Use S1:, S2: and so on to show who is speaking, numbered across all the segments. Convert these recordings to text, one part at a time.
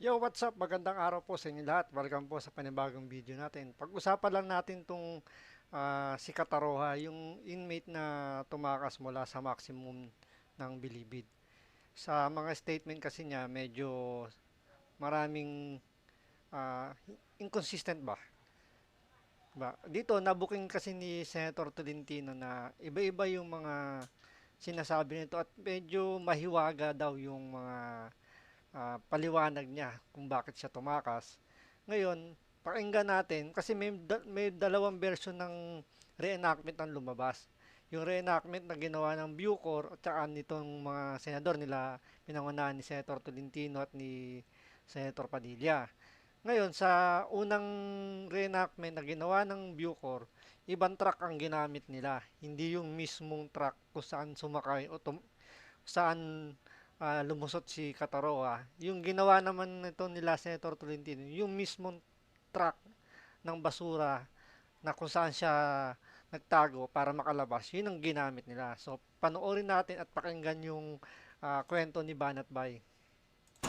S1: Yo, what's up? Magandang araw po sa inyo lahat. Welcome po sa panibagong video natin. Pag-usapan lang natin tong ah, si Kataroha, yung inmate na tumakas mula sa maximum ng bilibid. Sa mga statement kasi niya, medyo maraming ah, inconsistent ba? Ba? Dito, nabuking kasi ni Senator Tolentino na iba-iba yung mga sinasabi nito at medyo mahiwaga daw yung mga ah, paliwanag niya kung bakit siya tumakas. Ngayon, pakinggan natin kasi may, may dalawang version ng reenactment ang lumabas. Yung reenactment na ginawa ng Bucor at saka nitong mga senador nila pinangunahan ni Senator Tolentino at ni Senator Padilla. Ngayon, sa unang reenactment na ginawa ng Bucor, ibang truck ang ginamit nila. Hindi yung mismong truck kung saan sumakay o tum- saan ah, lumusot si Kataroa. Yung ginawa naman nito nila Senator Tolentino, yung mismong truck ng basura na kung saan siya nagtago para makalabas, yun ang ginamit nila. So, panoorin natin at pakinggan yung ah, kwento ni Banat Bay.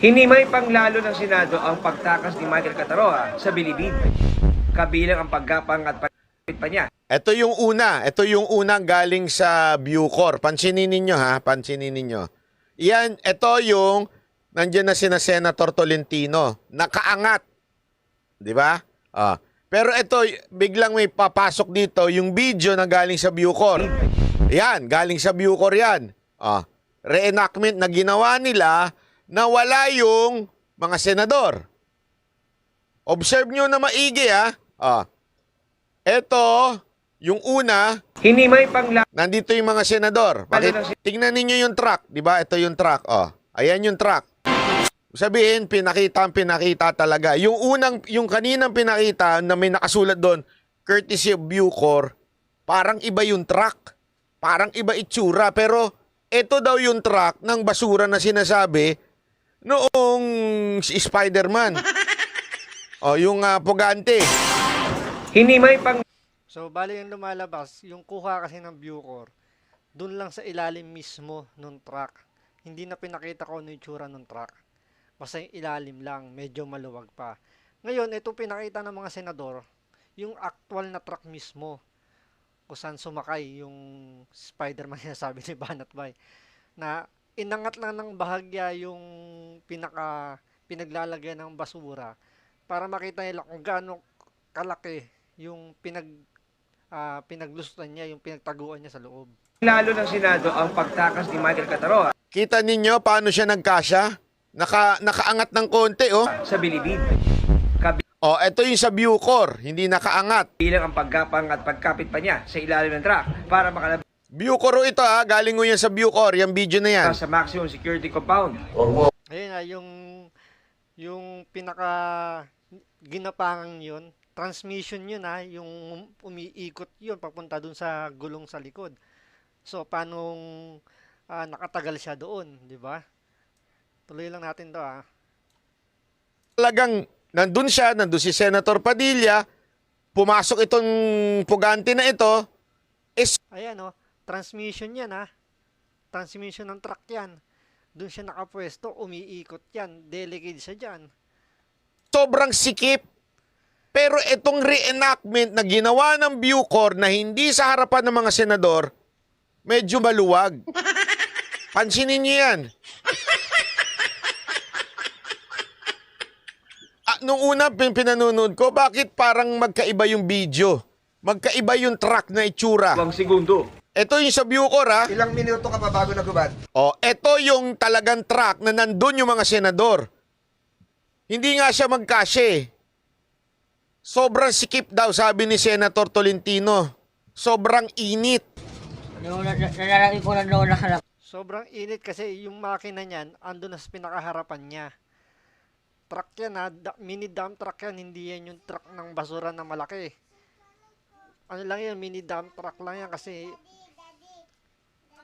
S2: Hinimay panglalo ng Senado ang pagtakas ni Michael Cataroa sa bilibid. Kabilang ang paggapang at pagkapit pa niya.
S3: Ito yung una. Ito yung unang galing sa Bucor. Pansinin ninyo ha. Pansinin ninyo. Yan, ito yung nandiyan na sina Senator Tolentino. Nakaangat. Di ba? Ah. Pero ito, biglang may papasok dito yung video na galing sa Bucor. Yan, galing sa Bucor yan. Ah. Reenactment na ginawa nila na wala yung mga senador. Observe nyo na maigi ha. Ah. Ito, yung una,
S2: Hinimay panglalo
S3: nandito yung mga senador. Bakit? Tingnan ninyo yung truck, di ba? Ito yung truck. Oh, ayan yung truck. Sabihin, pinakita ang pinakita talaga. Yung unang, yung kaninang pinakita na may nakasulat doon, courtesy of Bucor, parang iba yung truck. Parang iba itsura. Pero, ito daw yung truck ng basura na sinasabi noong si Spider-Man. oh, yung ah, pugante.
S2: Hinimay pang
S1: So, bali yung lumalabas, yung kuha kasi ng Bucor, dun lang sa ilalim mismo nung truck. Hindi na pinakita ko ano yung tsura nung truck. Basta yung ilalim lang, medyo maluwag pa. Ngayon, ito pinakita ng mga senador, yung actual na truck mismo, kung saan sumakay yung Spider-Man na sabi ni Banat Bay, na inangat lang ng bahagya yung pinaka pinaglalagyan ng basura para makita nila kung gaano kalaki yung pinag ah, pinaglustutan niya, yung pinagtaguan niya sa loob.
S2: lalo ng Senado ang pagtakas ni Michael Cataroa
S3: Kita ninyo paano siya nagkasya? Naka, nakaangat ng konti, oh.
S2: sa bilibid.
S3: Oh, ito yung sa Bucor, hindi nakaangat.
S2: Kabilang ang paggapang at pagkapit pa niya sa ilalim ng truck para makalabas
S3: Bucor oh, ito ha, galing mo yan sa Bucor, yung video na yan.
S2: sa maximum security compound.
S1: Ayun na, yung, yung pinaka ginapangan yun, transmission yun ha, yung umiikot yun, papunta dun sa gulong sa likod. So, paano ah, nakatagal siya doon, di ba? Tuloy lang natin to ha.
S3: Talagang nandun siya, nandun si Senator Padilla, pumasok itong pugante na ito, is
S1: Ayan o, transmission yan ha. Transmission ng truck yan. Doon siya nakapwesto, umiikot yan. Delicate siya dyan.
S3: sobrang sikip. Pero itong reenactment na ginawa ng Bucor na hindi sa harapan ng mga senador, medyo maluwag. Pansinin niyo yan. Ah, nung una pin pinanonood ko, bakit parang magkaiba yung video? Magkaiba yung track na itsura.
S2: Ibang segundo.
S3: Ito yung sa Bucor ha.
S4: Ilang minuto ka pa bago nagubad?
S3: Oh, ito yung talagang track na nandun yung mga senador. Hindi nga siya magkasya. Sobrang sikip daw, sabi ni Senator Tolentino. Sobrang init.
S5: Noon na nalalaki ko na noon nakalap.
S1: Sobrang init kasi yung makina niyan, ando na sa pinakaharapan niya. Truck yan ha, da- mini dump truck yan, hindi yan yung truck ng basura na malaki. Ano lang yan, mini dump truck lang yan kasi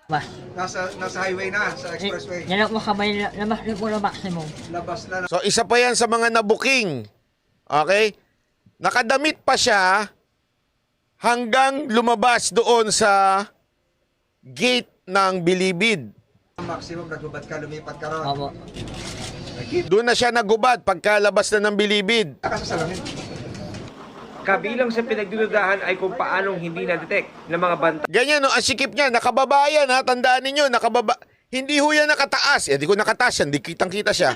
S5: Ba?
S4: Nasa, nasa highway na, sa expressway.
S5: Yan mo kamay na labas na po na maximum.
S4: Labas na
S3: So isa pa yan sa mga nabuking. Okay? Nakadamit pa siya hanggang lumabas doon sa gate ng Bilibid.
S4: maximum, nagubad ka, lumipat ka ron.
S3: Doon na siya nagubad pagkalabas na ng bilibid.
S2: Kabilang sa pinagdududahan ay kung paanong hindi na-detect ng mga banta
S3: Ganyan, no? Ang sikip niya, nakababa yan, ha? Tandaan ninyo, nakababa. Hindi ho yan nakataas. Eh, di ko nakataas yan, di kitang-kita siya.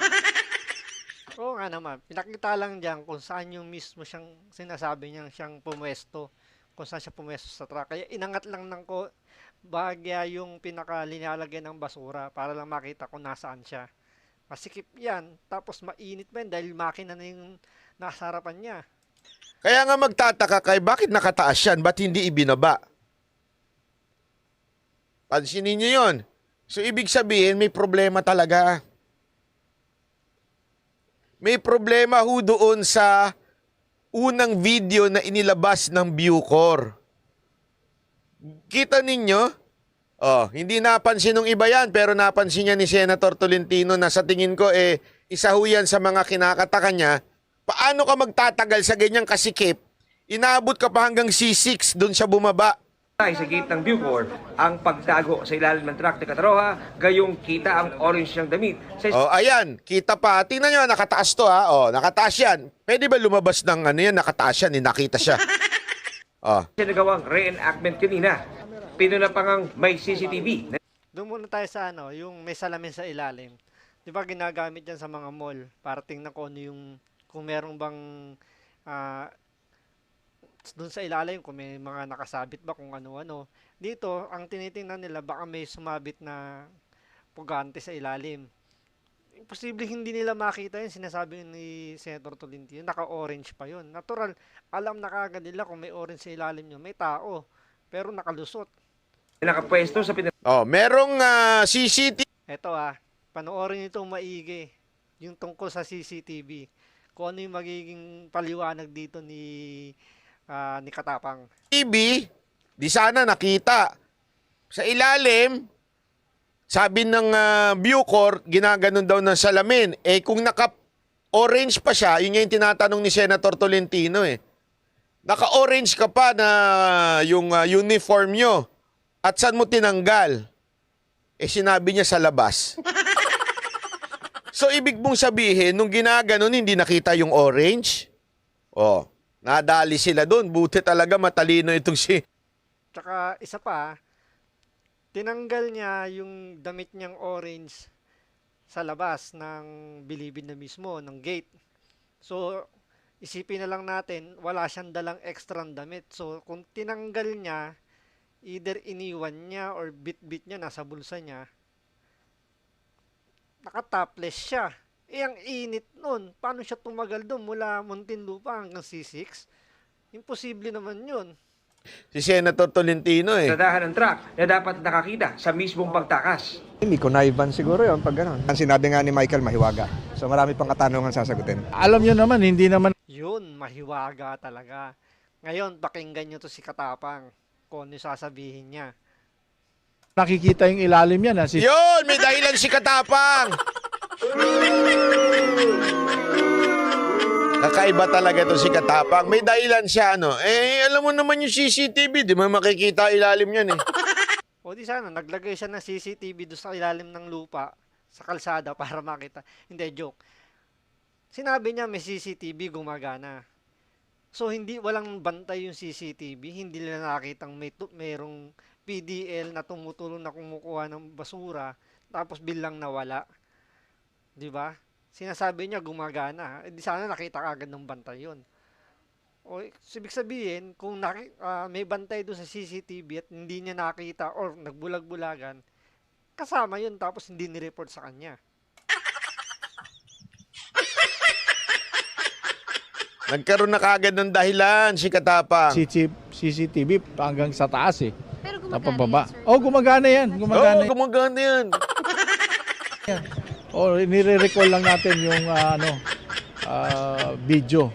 S1: Oo nga naman, pinakita lang diyan kung saan yung mismo siyang sinasabi niyang siyang pumwesto, kung saan siya pumwesto sa truck. Kaya inangat lang ng ko bagya yung pinakalinalagyan ng basura para lang makita kung nasaan siya. Masikip yan, tapos mainit pa yan dahil makina na yung nasa harapan niya.
S3: Kaya nga magtataka kay bakit nakataas yan, ba't hindi ibinaba? Pansinin niyo yon. So, ibig sabihin, may problema talaga. May problema ho doon sa unang video na inilabas ng Bucor. Kita ninyo? Oh, hindi napansin ng iba yan, pero napansin niya ni Senator Tolentino na sa tingin ko, eh, isa ho yan sa mga kinakataka niya. Paano ka magtatagal sa ganyang kasikip? Inaabot ka pa hanggang C6 doon siya bumaba.
S2: Ay sa gate ng Bucor ang pagtago sa ilalim ng truck ni Kataroha, gayong kita ang orange niyang damit sa
S3: Oh, ayan, kita pa. Tingnan nyo, nakataas to ha. Oh, nakataas yan. Pwede ba lumabas ng ano yan? Nakataas yan, eh, nakita siya. Oh,
S2: sinagawang reenactment kanina. Pinuna pa ngang may CCTV
S1: Doon muna tayo sa ano, yung may salamin sa ilalim. 'Di ba ginagamit 'yan sa mga mall para tingnan ko ano yung kung merong bang ah doon sa ilalim kung may mga nakasabit ba kung ano-ano. Dito, ang tinitingnan nila baka may sumabit na pugante sa ilalim. Imposible hindi nila makita yun. Sinasabi ni Senator Tolentino, naka-orange pa yun. Natural, alam na kagad nila kung may orange sa ilalim nyo, may tao. Pero nakalusot.
S2: nakapwesto sa
S3: oh merong ah, CCTV.
S1: Eto ah, panoorin nito maigi. Yung tungkol sa CCTV. Kung ano yung magiging paliwanag dito ni ah, ni Katapang.
S3: di sana nakita. Sa ilalim, sabi ng ah, Bucor, ginaganon daw ng salamin. Eh kung naka-orange pa siya, yun yung tinatanong ni Senator Tolentino eh. Naka-orange ka pa na yung ah, uniform nyo. At saan mo tinanggal? Eh sinabi niya sa labas. so ibig mong sabihin, nung ginaganon, hindi nakita yung orange? Oh, nadali sila doon. Buti talaga matalino itong si...
S1: Tsaka isa pa, tinanggal niya yung damit niyang orange sa labas ng bilibid na mismo, ng gate. So, isipin na lang natin, wala siyang dalang extra damit. So, kung tinanggal niya, either iniwan niya or bit-bit niya nasa bulsa niya, nakatopless siya. Eh, ang init nun. Paano siya tumagal doon mula Muntinlupa hanggang C6? Imposible naman yun.
S3: Si Senator Tolentino eh.
S2: pinadahan ng truck na dapat nakakita sa mismong pagtakas.
S4: Hindi ko naiban siguro yon pag gano'n. Ang sinabi nga ni Michael, mahiwaga. So marami pang katanungan sasagutin.
S6: Alam nyo naman, hindi naman
S1: Yun, mahiwaga talaga. Ngayon, pakinggan nyo to si Katapang kung ano yung sasabihin niya.
S6: nakikita yung ilalim yan. Ha? Si
S3: Yun, may dahilan si Katapang. Kakaiba talaga to si Katapang. May dahilan siya, ano. Eh, alam mo naman yung CCTV, di mo makikita ilalim yan eh.
S1: O di sana, naglagay siya ng CCTV doon sa ilalim ng lupa, sa kalsada para makita. Hindi, joke. Sinabi niya may CCTV gumagana. So, hindi, walang bantay yung CCTV. Hindi nila nakitang may, merong PDL na tumutulong na kumukuha ng basura, tapos bilang nawala. Di ba? Sinasabi niya gumagana. Eh, di sana nakita agad ng bantay yun. O, ibig sabihin, kung naki, ah, may bantay doon sa CCTV at hindi niya nakita or nagbulag-bulagan, kasama yun tapos hindi ni-report sa kanya.
S3: Nagkaroon na kagad ng dahilan si Katapang.
S6: CC CCTV hanggang sa taas eh.
S7: Pero
S6: Tapos
S7: gumagana
S6: baba.
S7: yan, sir.
S6: Oh, gumagana yan. Gumagana
S3: Oo, gumagana yan.
S6: yan. Oh, nire-recall lang natin yung ah, ano ah, video.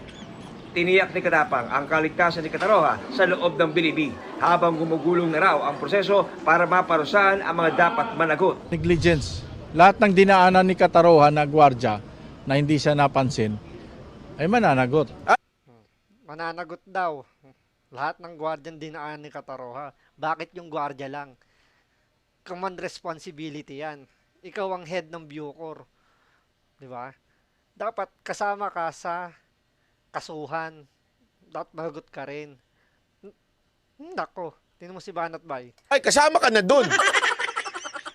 S2: Tiniyak ni Katapang ang kaligtasan ni Kataroha sa loob ng bilibid habang gumugulong na raw ang proseso para maparusahan ang mga dapat managot.
S6: Negligence. Lahat ng dinaanan ni Kataroha na gwardya na hindi siya napansin ay mananagot.
S1: Mananagot daw. Lahat ng guardian dinaan ni Kataroha. Bakit yung gwardiya lang? Command responsibility yan. Ikaw ang head ng Bucor. Di ba? Dapat kasama ka sa kasuhan. Dapat magot ka rin. Nako, tinan mo si Banat Bay.
S3: Ay, kasama ka na dun.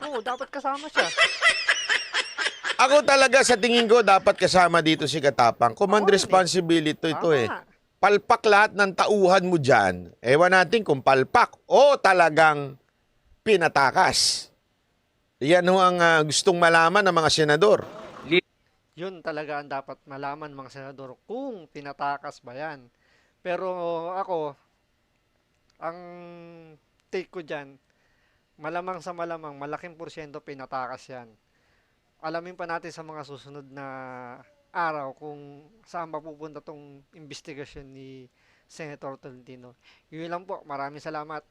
S1: Oo, dapat kasama siya.
S3: Ako talaga sa tingin ko dapat kasama dito si Katapang. Command
S1: Oo,
S3: responsibility ito eh.
S1: Tama.
S3: Palpak lahat ng tauhan mo dyan. Ewan natin kung palpak o talagang pinatakas. Yan ho ang ah, gustong malaman ng mga senador.
S1: Yun talaga ang dapat malaman mga senador kung pinatakas ba yan. Pero ako, ang take ko dyan, malamang sa malamang, malaking porsyento pinatakas yan. Alamin pa natin sa mga susunod na araw kung saan mapupunta tong investigasyon ni Senator Tolentino. Yun lang po. Maraming salamat.